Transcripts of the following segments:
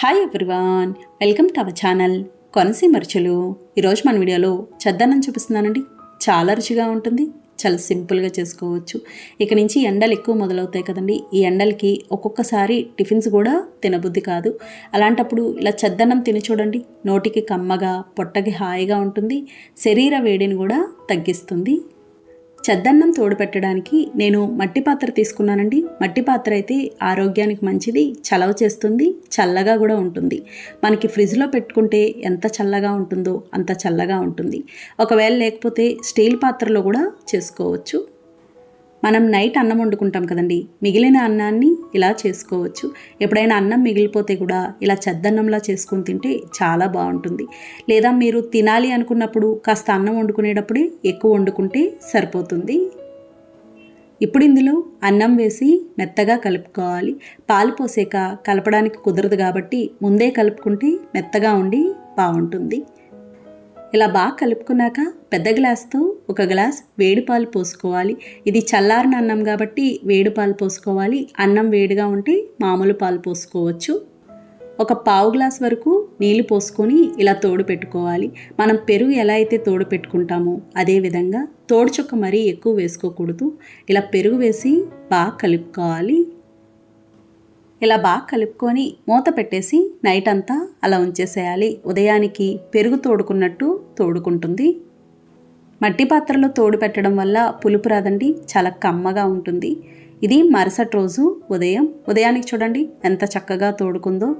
Hi everyone welcome to our channel Konaseema రుచులు ఈరోజు మన వీడియోలో చద్దన్నం చూపిస్తున్నానండి. చాలా రుచిగా ఉంటుంది చాలా సింపుల్గా చేసుకోవచ్చు. ఇక నుంచి ఎండలు ఎక్కువ మొదలవుతాయి కదండి. ఈ ఎండలకి ఒక్కొక్కసారి టిఫిన్స్ కూడా తినబుద్ధి కాదు. అలాంటప్పుడు ఇలా చద్దన్నం తిని చూడండి. నోటికి కమ్మగా పొట్టకి హాయిగా ఉంటుంది. శరీర వేడిని కూడా తగ్గిస్తుంది. చద్దన్నం తోడు పెట్టడానికి నేను మట్టి పాత్ర తీసుకున్నానండి. మట్టి పాత్ర అయితే ఆరోగ్యానికి మంచిది చలవ చేస్తుంది చల్లగా కూడా ఉంటుంది. మనకి ఫ్రిడ్జ్లో పెట్టుకుంటే ఎంత చల్లగా ఉంటుందో అంత చల్లగా ఉంటుంది. ఒకవేళ లేకపోతే స్టీల్ పాత్రలో కూడా చేసుకోవచ్చు. మనం నైట్ అన్నం వండుకుంటాం కదండి. మిగిలిన అన్నాన్ని ఇలా చేసుకోవచ్చు. ఎప్పుడైనా అన్నం మిగిలిపోతే కూడా ఇలా చద్దన్నంలా చేసుకుని తింటే చాలా బాగుంటుంది. లేదా మీరు తినాలి అనుకున్నప్పుడు కాస్త అన్నం వండుకునేటప్పుడే ఎక్కువ వండుకుంటే సరిపోతుంది. ఇప్పుడు ఇందులో అన్నం వేసి మెత్తగా కలుపుకోవాలి. పాలు పోసాక కలపడానికి కుదరదు కాబట్టి ముందే కలుపుకుంటే మెత్తగా ఉండి బాగుంటుంది. ఇలా బాగా కలుపుకున్నాక పెద్ద గ్లాస్తో ఒక గ్లాస్ వేడిపాలు పోసుకోవాలి. ఇది చల్లారిన అన్నం కాబట్టి వేడిపాలు పోసుకోవాలి. అన్నం వేడిగా ఉంటే మామూలు పాలు పోసుకోవచ్చు. ఒక పావు గ్లాస్ వరకు నీళ్ళు పోసుకొని ఇలా తోడు పెట్టుకోవాలి. మనం పెరుగు ఎలా అయితే తోడు పెట్టుకుంటామో అదే విధంగా తోడు చుక్క మరీ ఎక్కువ వేసుకోకూడదు. ఇలా పెరుగు వేసి బాగా కలుపుకోవాలి. ఇలా బాగా కలుపుకొని మూత పెట్టేసి నైట్ అంతా అలా ఉంచేసేయాలి. ఉదయానికి పెరుగు తోడుకున్నట్టు తోడుకుంటుంది. మట్టి పాత్రలో తోడు పెట్టడం వల్ల పులుపు రాదండి చాలా కమ్మగా ఉంటుంది. ఇది మరుసటి రోజు ఉదయం. ఉదయానికి చూడండి ఎంత చక్కగా తోడుకుందో.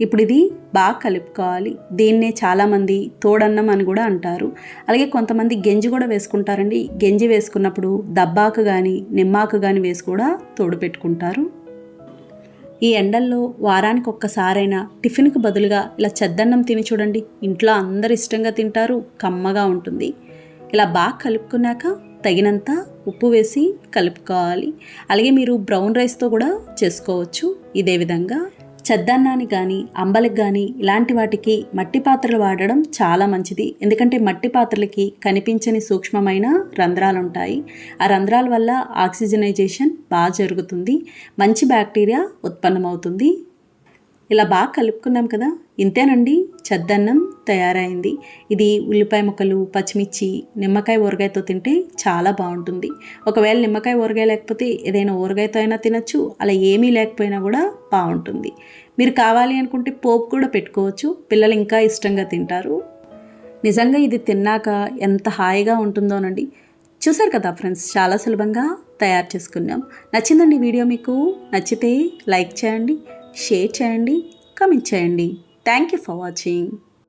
ఇప్పుడు ఇది బాగా కలుపుకోవాలి. దీన్నే చాలామంది తోడన్నం అని కూడా అంటారు. అలాగే కొంతమంది గెంజి కూడా వేసుకుంటారండి. గెంజి వేసుకున్నప్పుడు దబ్బాకు కానీ నిమ్మాకు కానీ వేసి కూడా తోడు పెట్టుకుంటారు. ఈ ఎండల్లో వారానికి ఒక్కసారైనా టిఫిన్కి బదులుగా ఇలా చెద్దన్నం తిని చూడండి. ఇంట్లో అందరు ఇష్టంగా తింటారు కమ్మగా ఉంటుంది. ఇలా బాగా కలుపుకున్నాక తగినంత ఉప్పు వేసి కలుపుకోవాలి. అలాగే మీరు బ్రౌన్ రైస్తో కూడా చేసుకోవచ్చు. ఇదే విధంగా చెద్దన్నానికి కానీ అంబలికి కానీ ఇలాంటి వాటికి మట్టి పాత్రలు వాడడం చాలా మంచిది. ఎందుకంటే మట్టి పాత్రలకి కనిపించని సూక్ష్మమైన రంధ్రాలు ఉంటాయి ఆ రంధ్రాల వల్ల ఆక్సిజనైజేషన్ బాగా జరుగుతుంది. మంచి బ్యాక్టీరియా ఉత్పన్నమవుతుంది. ఇలా బాగా కలుపుకున్నాం కదా. ఇంతేనండి. చద్దన్నం తయారైంది. ఇది ఉల్లిపాయ ముక్కలు పచ్చిమిర్చి నిమ్మకాయ ఊరగాయతో తింటే చాలా బాగుంటుంది. ఒకవేళ నిమ్మకాయ ఊరగాయ లేకపోతే ఏదైనా ఊరగాయతో అయినా తినచ్చు. అలా ఏమీ లేకపోయినా కూడా బాగుంటుంది. మీరు కావాలి అనుకుంటే పోపు కూడా పెట్టుకోవచ్చు. పిల్లలు ఇంకా ఇష్టంగా తింటారు. నిజంగా ఇది తిన్నాక ఎంత హాయిగా ఉంటుందోనండి. చూసారు కదా ఫ్రెండ్స్ చాలా సులభంగా తయారు చేసుకున్నాం. నచ్చిందండి వీడియో మీకు. నచ్చితే లైక్ చేయండి. షేర్ చేయండి కమెంట్ చేయండి. Thank you for watching